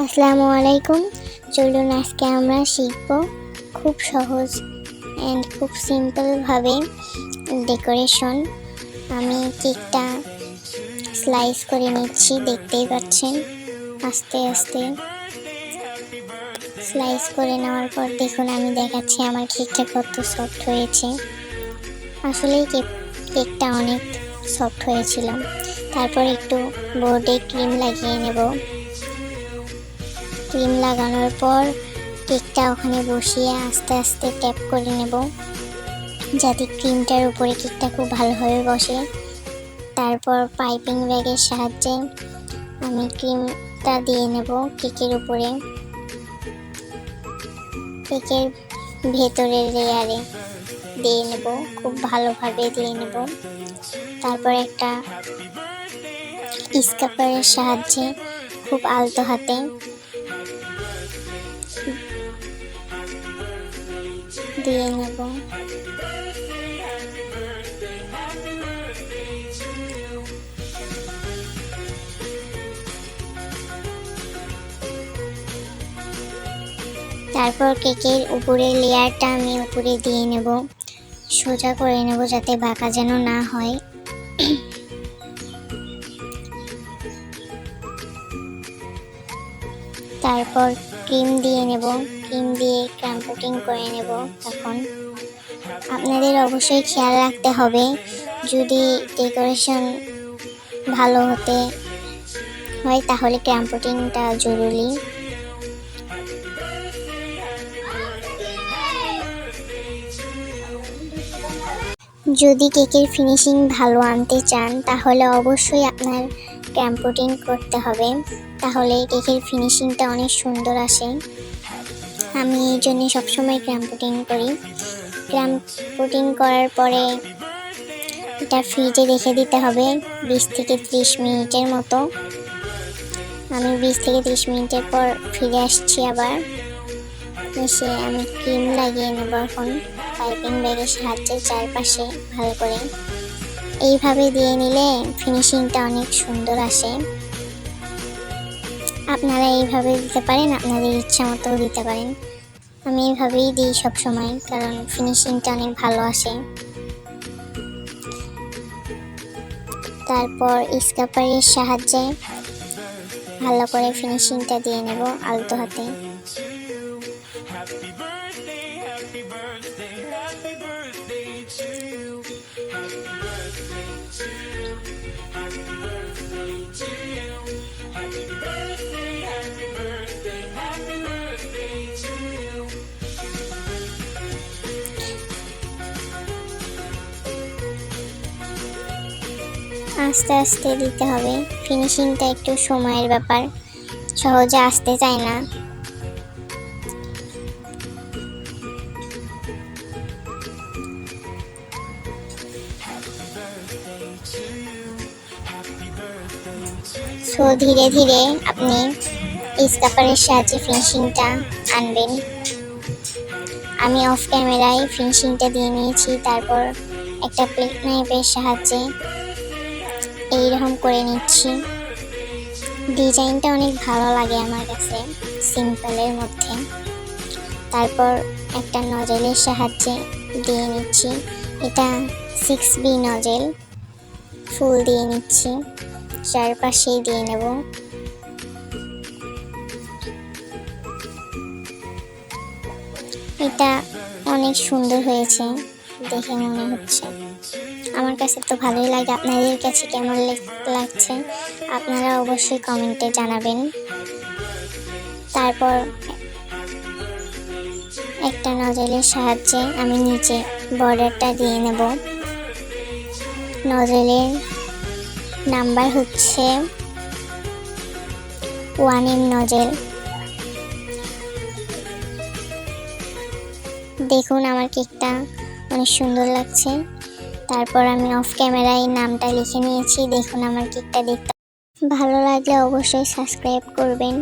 আসসালামু আলাইকুম। চলুন আজকে আমরা শিখব খুব সহজ অ্যান্ড খুব সিম্পলভাবে ডেকোরেশন আমি কেকটা স্লাইস করে নিচ্ছি, দেখতেই পাচ্ছেন। আস্তে আস্তে স্লাইস করে নেওয়ার পর দেখুন, আমি দেখাচ্ছি আমার কেকটা কত সফট হয়েছে। আসলেই কেক, কেকটা অনেক সফট হয়েছিল তারপর একটু বোর্ডে ক্রিম লাগিয়ে নেব। ক্রিম লাগানোর পর কেকটা ওখানে বসিয়ে আস্তে আস্তে ট্যাপ করে নেব। যাতে ক্রিমটার উপরে কেকটা খুব ভালোভাবে বসে। তারপর পাইপিং ব্যাগের সাহায্যে আমি ক্রিমটা দিয়ে নেব কেকের উপরে। কেকের ভেতরের লেয়ারে দিয়ে নেব, খুব ভালোভাবে দিয়ে নেব। তারপর একটা স্কাপারের সাহায্যে খুব আলতো হাতে দিয়ে নেব তারপর কেকের উপরের লেয়ারটা আমি উপরে দিয়ে নেব। সোজা করে নেব যাতে বাঁকা যেন না হয়। তারপর ক্রিম দিয়ে নেব। ক্রিম দিয়ে ক্রাম্পুটিং করে নেব এখন। আপনাদের অবশ্যই খেয়াল রাখতে হবে, যদি ডেকোরেশন ভালো হতে হয় তাহলে ক্রাম্পুটিংটা জরুরি। যদি কেকের ফিনিশিং ভালো আনতে চান, তাহলে অবশ্যই আপনার ক্যাম্পোটিং করতে হবে, তাহলে কেকের ফিনিশিংটা অনেক সুন্দর আসে। আমি এই জন্যে সবসময় ক্র্যাম্পোটিং করি। ক্র্যাম্পোটিং করার পরে এটা ফ্রিজে রেখে দিতে হবে বিশ থেকে ত্রিশ মিনিটের মতো। আমি বিশ থেকে ত্রিশ মিনিটের পর ফিরে আসছি আবার। এসে আমি ক্রিম লাগিয়ে নেব এখন, পাইপিং ব্যাগের সাহায্যে চারপাশে ভালো করে। এইভাবে দিয়ে নিলে ফিনিশিংটা অনেক সুন্দর আসে। আপনারা এইভাবে দিতে পারেন, আপনাদের ইচ্ছা মতো দিতে পারেন। আমি এইভাবেই দিই সব সময় কারণ ফিনিশিংটা অনেক ভালো আসে। তারপর স্কাপারের সাহায্যে ভালো করে ফিনিশিংটা দিয়ে নেব আলতো হাতে। আস্তে আস্তে দিতে হবে। ফিনিশিংটা একটু সময়ের ব্যাপার। সহজে আসতে চায় না। সো ধীরে ধীরে আপনি স্কাপারের সাহায্যে ফিনিশিংটা আনবেন। আমি অফ ক্যামেরায় ফিনিশিংটা দিয়ে নিয়েছি। তারপর একটা প্লেট নাইফের সাহায্যে এইরকম করে নিচ্ছি। ডিজাইনটা অনেক ভালো লাগে আমার কাছে সিম্পলের মধ্যে। তারপর একটা নজেলের সাহায্যে দিয়ে নিচ্ছি। এটা সিক্স বি নজেল ফুল দিয়ে নিচ্ছি। চারপাশেই দিয়ে নেব। এটা অনেক সুন্দর হয়েছে, দেখে মনে হচ্ছে। আমার কাছে তো ভালোই লাগে। আপনাদের কাছে কেমন লাগছে? আপনারা অবশ্যই কমেন্টে জানাবেন। তারপর একটা নজলের সাহায্যে আমি নিচে বর্ডারটা দিয়ে নেব। নজলের নাম্বার হচ্ছে ওয়ান এম নজেল দেখুন আমার কেকটা অনেক সুন্দর লাগছে। তারপর আমি অফ ক্যামেরায় নামটা লিখে নিয়েছি। দেখুন আমার কেকটা দেখতে ভালো লাগলে অবশ্যই সাবস্ক্রাইব করবেন।